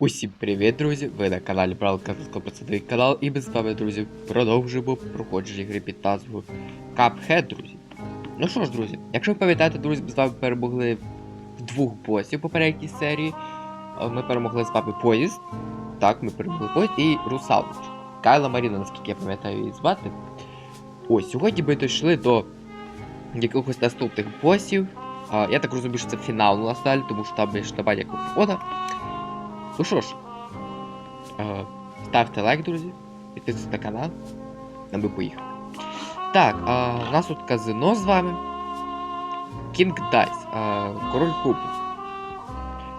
Усім привіт, друзі! Ви на каналі Бралка Процедовий канал, і ми з вами, друзі, продовжуємо проходження гри під назвою Cuphead, друзі. Ну що ж, друзі, якщо ви пам'ятаєте, друзі, ми з вами перемогли в двох босів по попередній серії. Е, Ми перемогли з вами поїзд. Так, ми перемогли поїзд і русалочку. Кайла Маріна, наскільки я пам'ятаю її звати. Ось, сьогодні ми дійшли до якихось наступних босів. А, я так розумію, що це фінал у нас далі, тому що там більше немає ніякого входа. Ну що ж, е, ставте лайк, друзі, підписуйтесь на канал, а ми поїхали. Так, у нас тут казино з вами. King Dice, король кубок.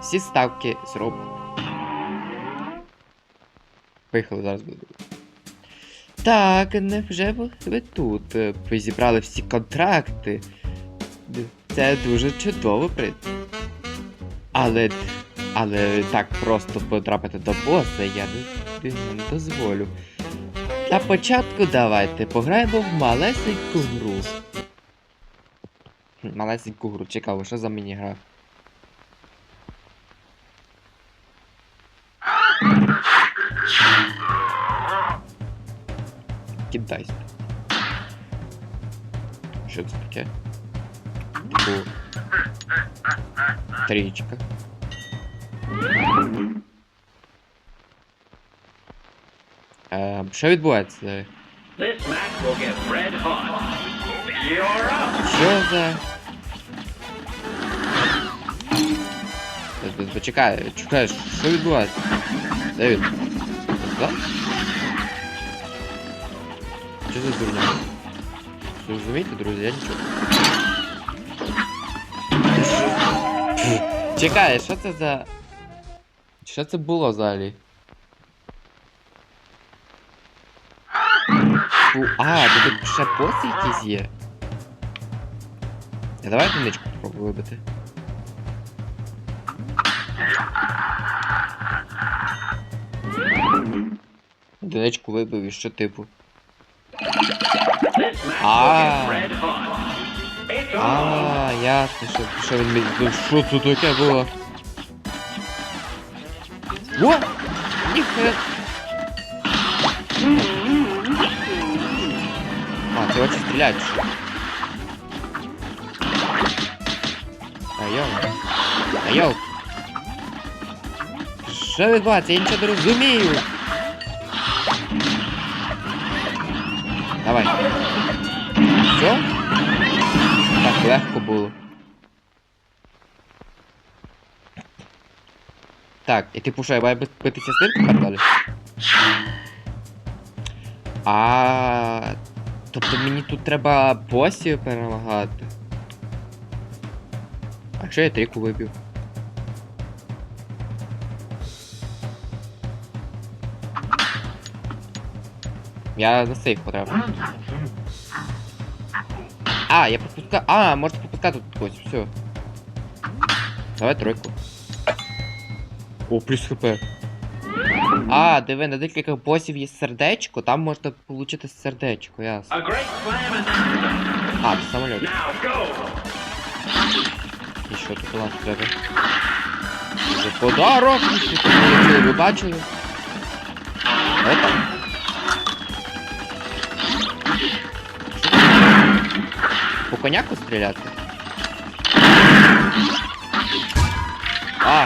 Всі ставки зроблені. Поїхали зараз буду. Так, невже ви, тут? Е, Ви зібрали всі контракти. Це дуже чудово, при. Але але так просто потрапити до боса я не, дозволю. На початку давайте пограємо в малесеньку гру. Малесеньку гру, цікаво, що за міні-гра? Кидайся. Що це таке? Трічка. hot. You're up. Що за. Тобто, Почекай, чекай, що відбувається? Девід. Да? Що за дурня? Ви Розумієте, друзі, я нічого. Чекай, що це за. Що це було взагалі? Фу, а, тут ще боси якісь є. А давай одиничку попробую вибити. Одиничку вибив і що типу. А, ясно, що, що він мені. Що це таке було? О! А, це очі стріляють. що? А йоу. А йоу. Що відбувається? Я нічого не розумію. Давай. Все? Так легко було. Так, і типу що, я маю бит- битися з ним тепер далі? А. Тобто мені тут треба босів перемагати. А якщо я тріку вибив? Я на сейф потрапив. А, я пропускаю. А, можете пропускати тут когось, все. Давай тройку. О, плюс хп. А, диви, на декілька босів є сердечко, там можна отримати сердечко, ясно. А, це самоліт. І що тут у нас треба? Це подарок! Ви бачили? Опа. По коняку стріляти? А!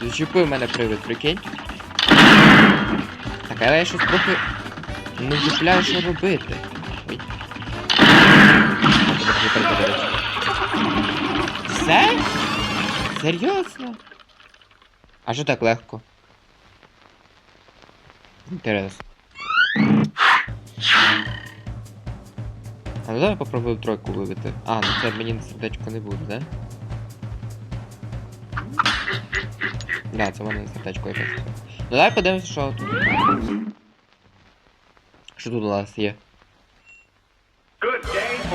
Зачепив мене привид, прикинь. Так, але я щось трохи не вдупляю, що робити. Ой. Все? Серйозно? А що так легко? Інтересно. А ну давай попробую тройку вибити. А, ну це мені на сердечко не буде, да? Да, це в мене на сердечко. Ну давай подивимось, що тут. Що тут у нас є? Battle.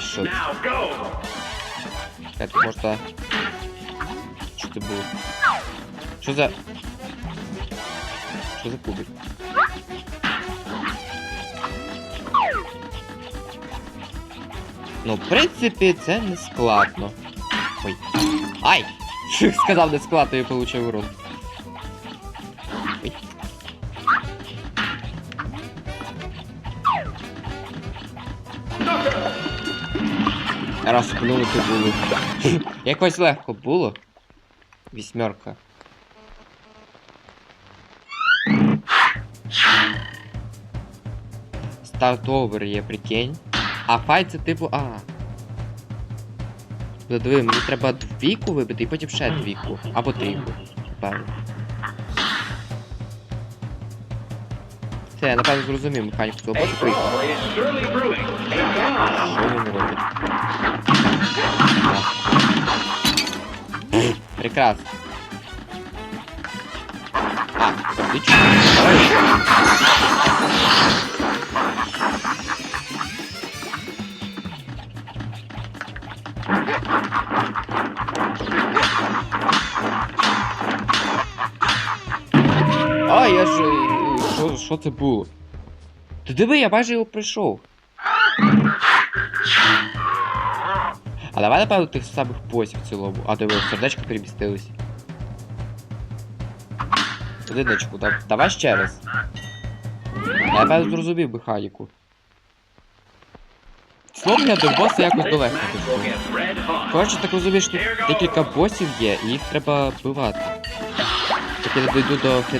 Що це? Чекай, тут можна... Що це було? Що за... Що за кубик? Ну, в принципі, це не складно. Ой. Ай! Сказав не склад, і получив урон. Раз плюнути було. Якось легко було. Вісьмерка. Старт-овер є, прикинь. А файт це типу. А. Диви, мені треба двійку вибити і потім ще двійку. Або трійку. Напевно. Все, я напевно зрозумів механіку цього. A Що він робить? Прекрасно. А, отлично. А, я ж... е, Що, що це було? Ти диви, я майже його пройшов. А давай напевно тих самих босів в цілому. А диви, сердечко перемістились. Одиночку, да, давай ще раз. Я напевно зрозумів механіку. Словом, я до боса якось далеко hot. Коротше, так розумієш, тут декілька босів є, і їх треба вбивати. Я не дойду до. Ні,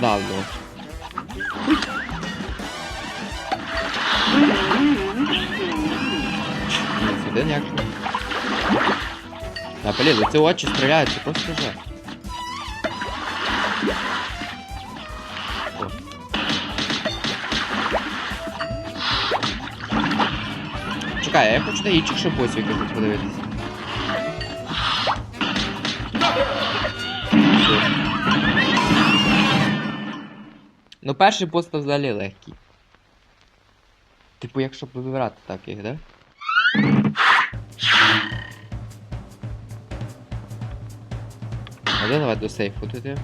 Сюди ніяк. А, блін, ці очі стріляють, це просто жах. Чекай, я хочу на інших ще босів подивитися. Ну, перший бос то взагалі легкий. Типу, якщо вибирати так їх, да? А де давай до сейфу туди?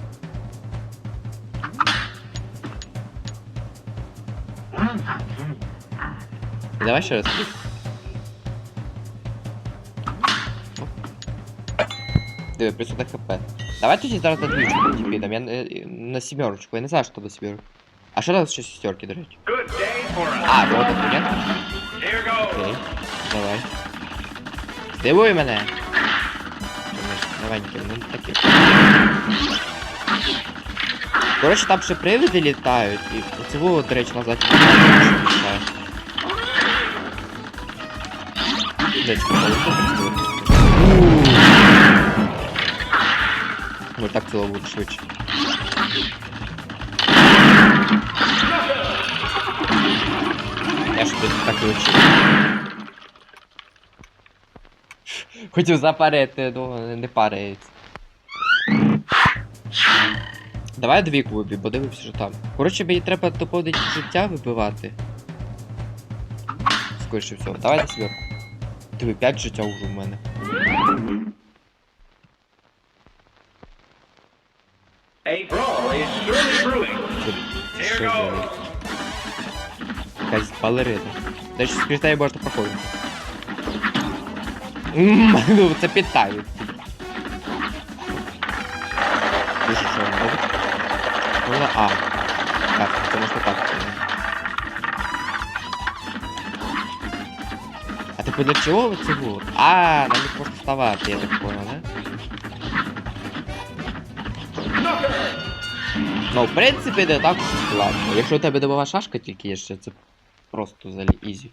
Давай ще раз. Диви, присуток хп. Давай тоді зараз на двічку тоді підемо. Я е, на сімерочку, я не знаю, що до сімерок. А що там ще шістерки, до речі? Good day for us. А, вот это нет? Here goes. Окей. Давай. Здивуй мене. Давай, ну таке. Коротше, там ще привиди літають, і цього, до речі, назад не літає. Десь Ну так ціло буде швидше. Я ж тут так вивчив. Хотів запарити, ну не парається. Давай двійку вибій, бо дивився, що там. Коротше, мені треба доповнити життя вибивати. Скоріше всього. Давай на сверху. Диви, 5 життя вже в мене. що за... Якась балерина. До речі, скрізь неї можна проходити. Ммм, ну це питають. Дуже що вона робить? Вона А. Так, це можна так. А типу для чого це було? А, нам не можна вставати, я так понял, да? Ну, в принципі, не так складно. Якщо у тебе добова шашка тільки є ще, це просто взагалі ізі.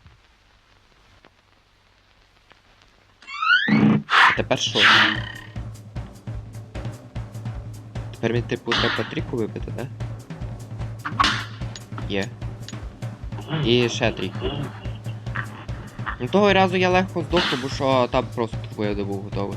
А тепер що? Тепер мені типу треба трійку вибити, да? Є. І ще трійку. Ну того разу я легко здох, тому що там просто твоє добув готове.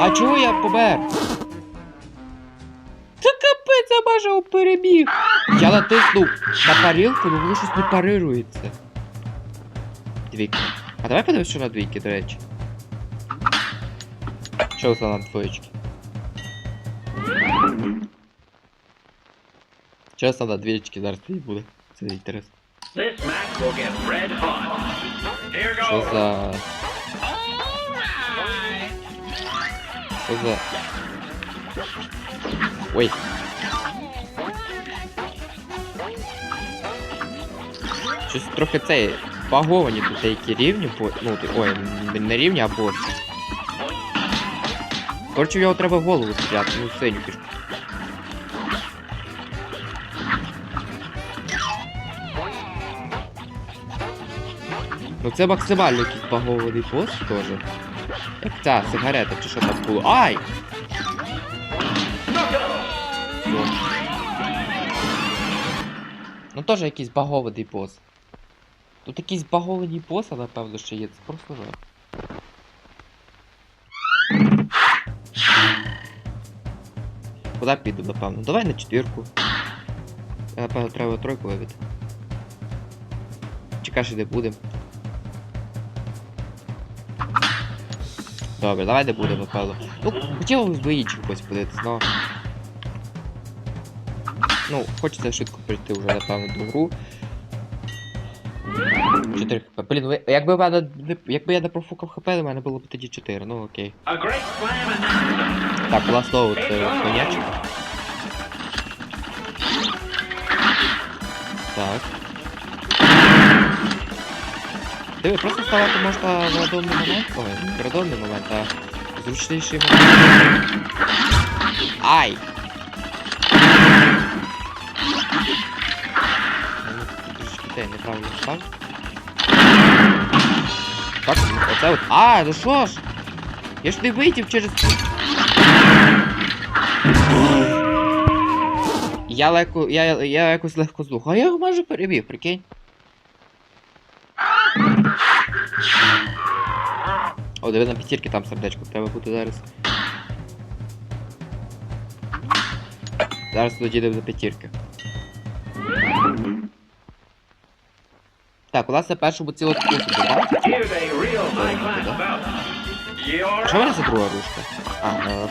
А чого я помер? Та капець, я майже перебіг. Я натиснув на парилку, але воно щось не парирується. Двійки. А давай подивимось, що на двійки, до речі. Що це на двоєчки? Чесно, на двоєчки зараз твій буде. Це інтересно. Що за... За... Ой. Щось трохи цей... Баговані тут деякі рівні, ну, ой, не рівні, а боси. Коротше, в його треба голову стріляти, ну синю пішку. Ну це максимально якийсь багований бос теж. Як ця сигарета чи що там було. Ай! Ну теж якийсь багований бос. Тут якісь баговані боси, напевно, ще є, це просто жах. Куди піду, напевно? Давай на четвірку. Я, напевно, треба тройку вибити. Чекаш, де будемо. Добре, давай де будемо, напевно. Ну, хотілося б інших якось подивитися, но... Ну, хочеться швидко прийти вже, напевно, до гру. 4 хп. Блін, якби в мене якби я не профукав хп, у мене було б тоді 4, ну окей. Так, власного це конячок. Так. Диви, просто ставати можна в рандомний момент. Ой, не в рандомний момент, а зручніший момент. Ай! Ну, Трішки неправильно став. Так, ну, оце от. А, ну що ж? Я ж не вийдів через. Я легко. Я, я якось легко здух. А я його майже перебіг, прикинь. О, диви на п'ятірки там сердечко, треба бути зараз. Зараз тоді йдемо на п'ятірки. Так, у нас на першому ціло способу, так? Що в мене за друга ручка? А, е,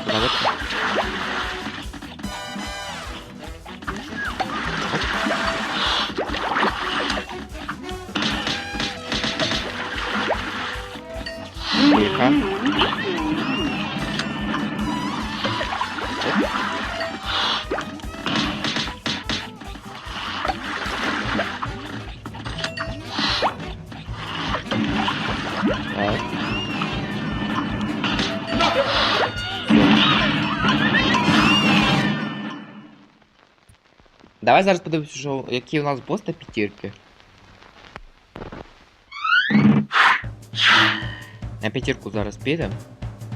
Давай зараз подивимося, що, які у нас бос та п'ятірки. На п'ятірку зараз підемо.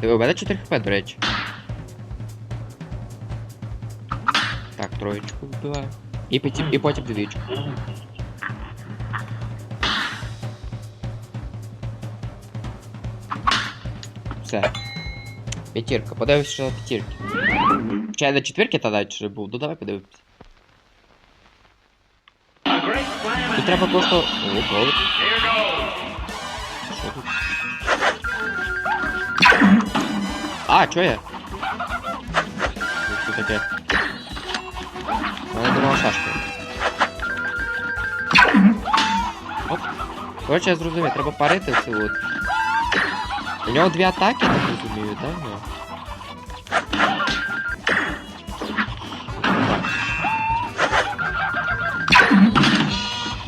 Диви, у мене 4 хп, до речі. Так, троєчку вбиваю. І, п'яті... і потім двічку. Все. П'ятірка, подивимося, що на п'ятірки. Чи я на четвірки та далі був? Ну давай подивимося. Тут and треба просто. О, голод. here goes. Що тут? А, чо я? Що таке? Мене думала шашка. Оп. Коротше, я зрозумів, треба парити цю от. У нього дві атаки, так розумію, так? Ну.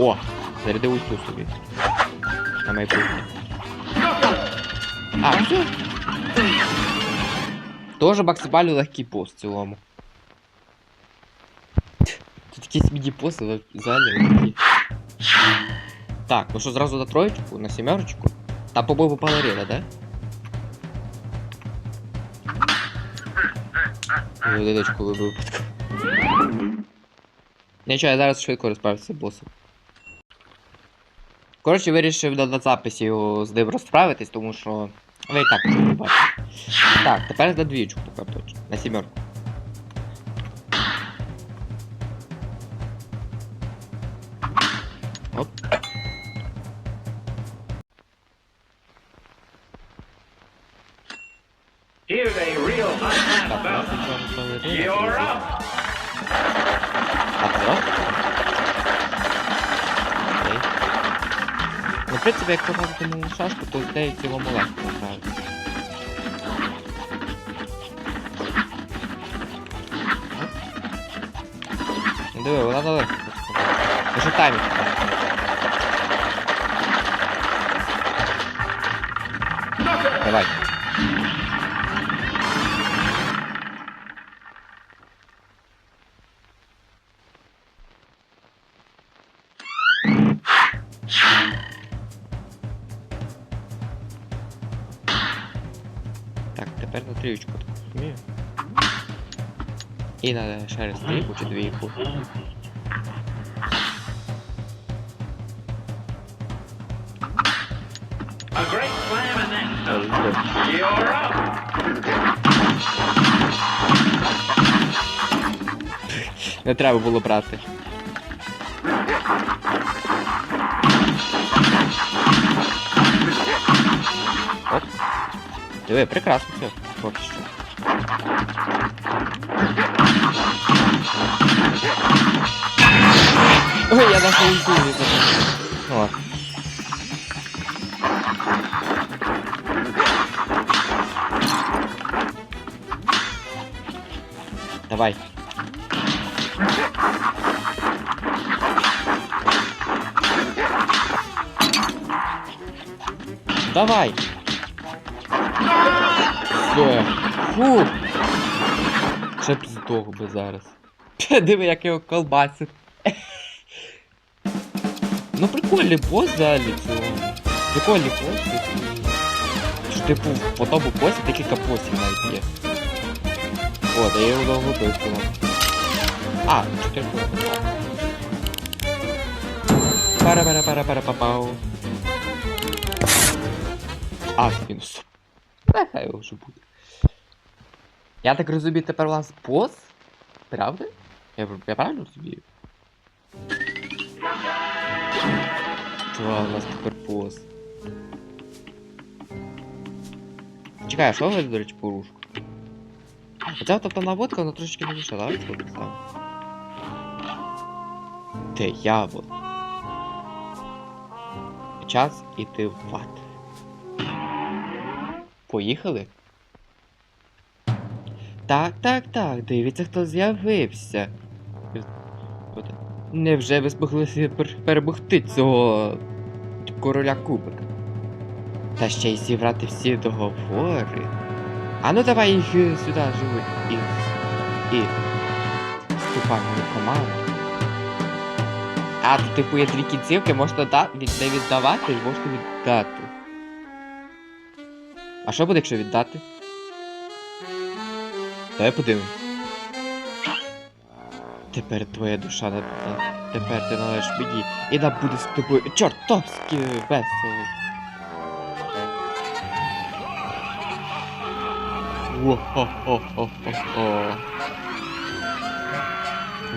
О! Заряди ульту собі. На майбутнє. А, все. Тоже максимально легкий бос в цілому. Тут якісь міні-боси взагалі легкі. Так, ну що, зразу на троєчку, на сімерочку? Там, по-моєму, балерина, да? Я вибив. Нічого, я зараз швидко розправлюся з босом. Коротше, вирішив на, записі з ним розправитись, тому що. Ви і так не бачите. Так, тепер на двічку тепер точно. На сімерку. То з нею в цілому легко грати. Ну, Диви, вона далеко. Лише таймінг. Давай. Then Ой, some. ой. You're up. Не треба було брати. Оп. Диви, прекрасно все. На ульту. Ну ладно. Давай. Давай. Все. Фу. Ще б здох би зараз. Диви, як його колбасить. Ну прикольний бос взагалі цього. Прикольний бос. Що типу по тому босі декілька босів навіть є. О, да я його довго цього. А, ну, чотири було. пара пара пара пара папау А, мінус. Нехай його вже буде. Я так розумію, тепер у нас бос? Правда? Я, я правильно розумію? Чувак, у нас тепер бос. Чекай, а що ви, до речі, порушку? Хоча тобто наводка, вона трошечки не давай це сам. Диявол. Час іти в ад. Поїхали? Так, так, так, дивіться, хто з'явився. От, Невже ви пер- перемогти цього короля кубика? Та ще й зібрати всі договори. А ну давай їх е, сюди живуть і. і. Вступай команду. А, типу є дві кінцівки, можна да... від... не віддавати можна віддати. А що буде, якщо віддати? Давай подивимо. Тепер твоя душа не Тепер ти належиш мені. І нам буде з тобою чортовськи весело. Во-хо-хо-хо-хо-хо.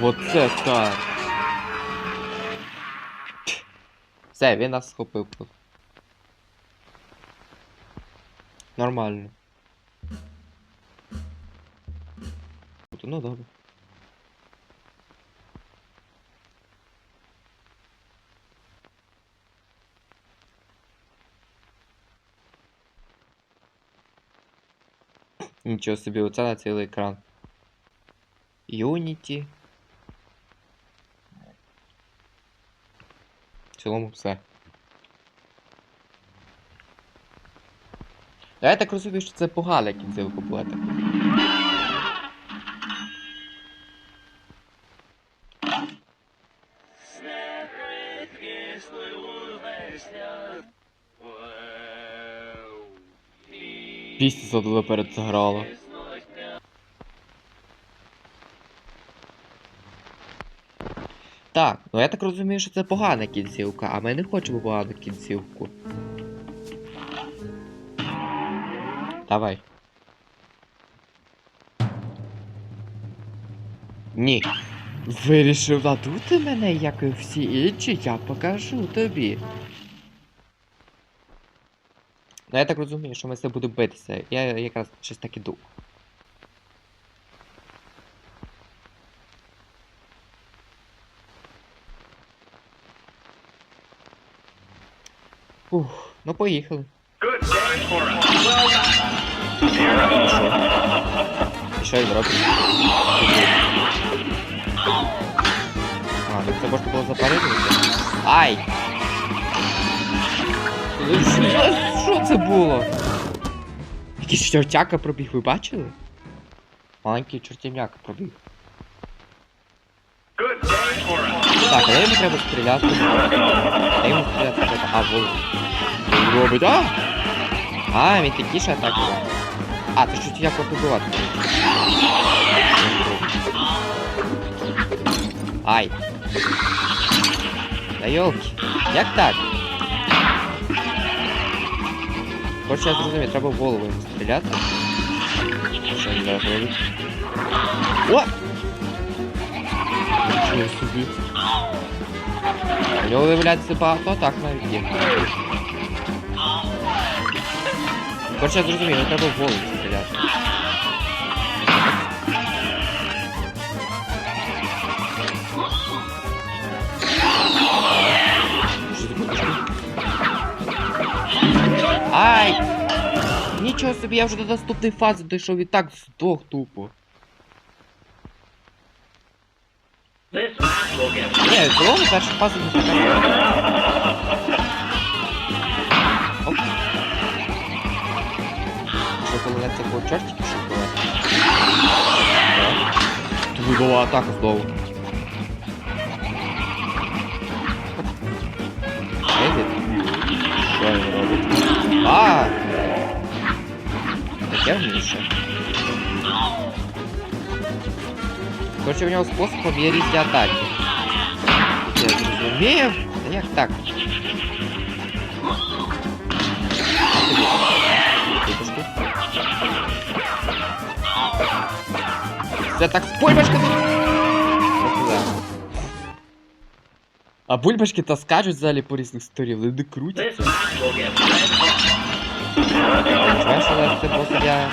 Вот це так. Все, він нас схопив. Нормально. Ну добре. Нічого собі, оце на цілий екран. Unity. В цілому все. Я так розумію, що це погана кінцевка була так. Пісня задала перед заграла. Так, ну я так розумію, що це погана кінцівка, а ми не хочемо погану кінцівку. Давай. Ні. Вирішив надути мене, як і всі інші, я покажу тобі. Ну я так розумію, що ми цим будемо битися. Я якраз щось так і думав. Ух, ну поїхали. І що він робить? А, ну це можна було запаритися. Ай! Що, що це було? Якийсь чортяка пробіг, ви бачили? Маленький чортівняка пробіг. Так, але йому треба стріляти. А йому стріляти треба. А. Він робить, а? А, він такі ж атаки. А, ти що як побивати? Ай. Та йолки. Як так? Короче, я зрозумів, треба в голову йому стріляти. Що він зараз робить? О! Нічого собі. У нього виявляється багато атак навіть є. Короче, я зрозумів, йому треба в голову стріляти. Ай! Нічого собі, я вже до наступної фази дійшов і так здох тупо. This match will get Ні, в цілому перша фаза не така. Оп. Що коли на цього чортики що було? Тут була атака знову. Едет? Що він робить? А! Таке вміше. Короче, у нього способом є різні атаки. Я зрозумів. Та як так? Випуску. Це так з бульбашки. А бульбашки то скажуть взагалі по різних сторін, this крутяться. це просто я...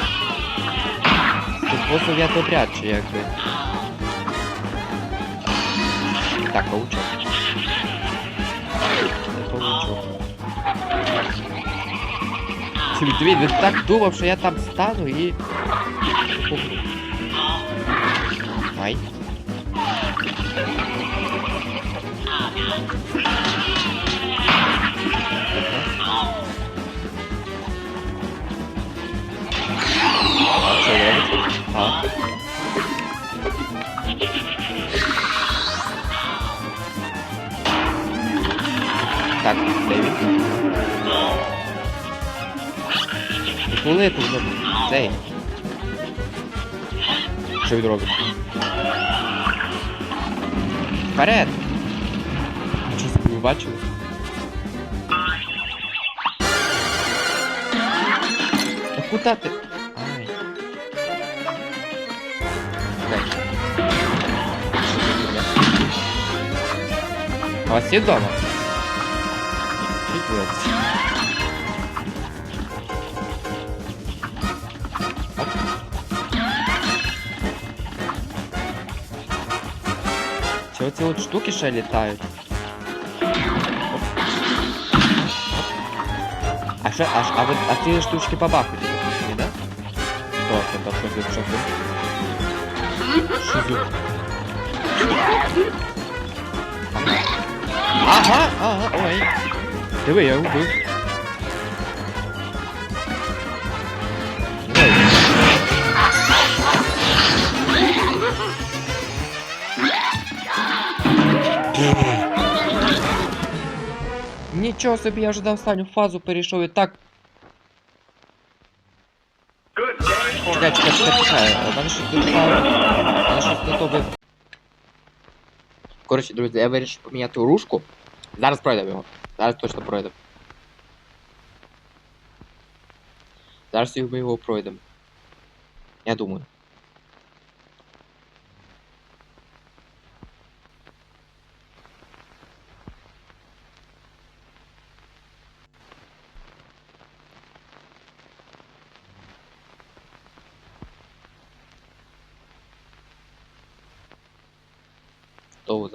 Це просто я добряд, чи якби. Так, паучок. Паучок. Ти Диві, він так думав, що я там стану і... Ай. А. Так, де він? І коли ти вже цей? Що він робить? Вперед! Що собі ви бачили? Та куда ти? Ай. Чекай. Що це таке? А у вас є вдома? Що робиться? Оп. Чи оці от штуки ще літають? А що, а, ви, а ці штучки побахують, я так розумію, да? Хто це, то що за, що за? Що за? Ага, ага, ой. Диви, я убив. Нічого собі, я вже на останню фазу перейшов і так. Чекай, чекай, чекай, чекай. Мене щось тут. Не то ви. Коротше, друзі, я вирішив поміняти ружку. Зараз пройдемо його. Зараз точно пройдемо. Зараз ми його пройдемо. Я думаю.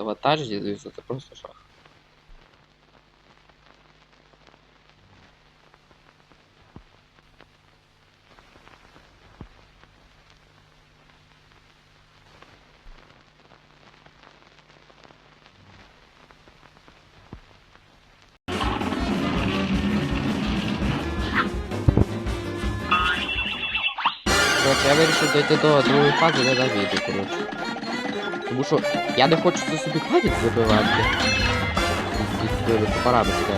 Завантажить, звісно, це просто шах. Я вирішив дойти до другої фази, де Давіду, коротше. Тому що я не хочу це собі пам'ять забивати. Від від параметри.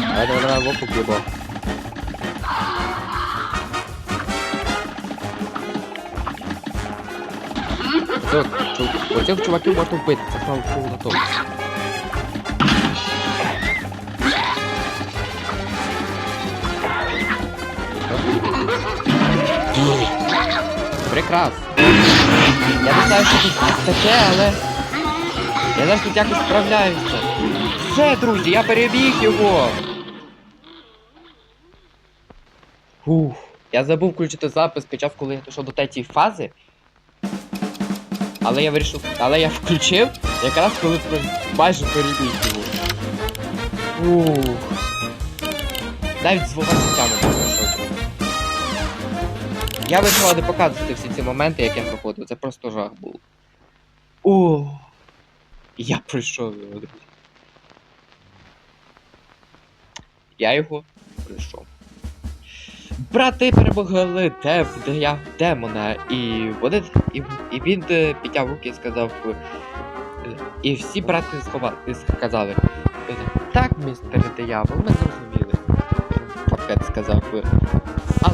Давай, давай, давай, в оку б'ємо. Оцих, чу- оцих чуваків можна вбити, це право чого на тому. Прекрасно. Я не знаю, що тут таке, але. Я зараз тут якось справляюся. Все, друзі, я перебіг його. Фух. Я забув включити запис під час, коли я дійшов до третьої фази. Але я вирішив. Але я включив якраз коли майже перебіг його. Фух. Навіть з двома не пройшов. Я вирішила не показувати всі ці моменти, як я проходив. Це просто жах був. О, я пройшов його, друзі. Я його пройшов. Брати перемогли те, де я демона, і вони і, і він е, підняв руки і сказав. е, І всі брати сховали, сказали. е, Так, містер диявол, ми зрозуміли. Капець сказав.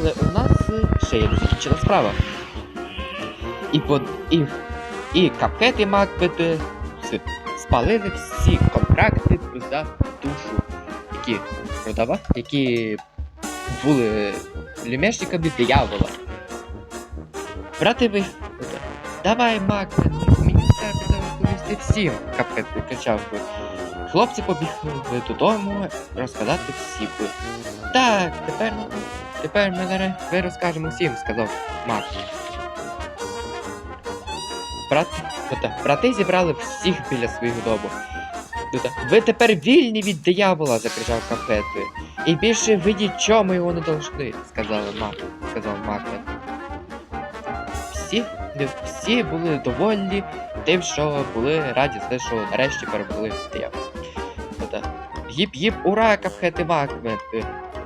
Але у нас е, ще є незакінчена справа. І под... і, і Капкет і спалили всі контракти за душу, які продавав, які були лімешниками диявола. Брати ви. Давай, Макбет, мені треба розповісти всім, Капкет кричав би. Хлопці побігли додому розказати всім. би. Так, тепер Тепер ми ви розкажемо всім, сказав Мак. Брат, брати зібрали всіх біля своїх дому. Ви тепер вільні від диявола, закричав капет. І більше ви нічому його не должны, сказала Мак, сказав Макбет. Всі, всі були довольні тим, що були раді що нарешті перемогли диявола. Дота, Гіп-гіп, ура, капхет і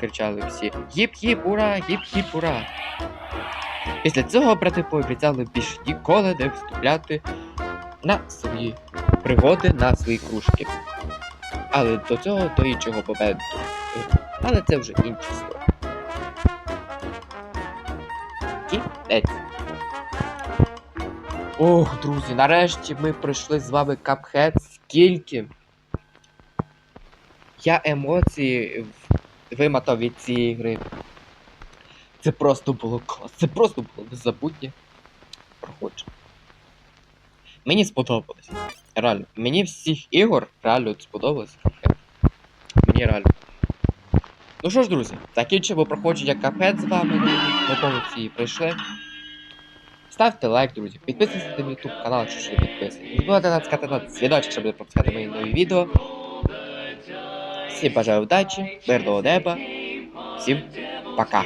кричали всі. Гіп-гіп, ура, гіп-гіп, ура. Після цього брати пообіцяли більше ніколи не вступляти на свої пригоди на свої кружки. Але до цього до іншого моменту. Але це вже інша історія. Кінець. Ох, друзі, нарешті ми пройшли з вами Cuphead. Скільки я емоції вимотав від цієї гри. Це просто було клас. Це просто було незабутнє проходження. Мені сподобалось. Реально. Мені всіх ігор реально сподобалось. Мені реально. Ну що ж, друзі, закінчимо проходження Cuphead з вами. Ми повністю її пройшли. Ставте лайк, друзі. Підписуйтесь на YouTube канал, якщо ще не підписані. Не забувайте натискати на дзвіночок, щоб не пропускати мої нові відео. Всім бажаю удачі, мирного неба. Всім пока.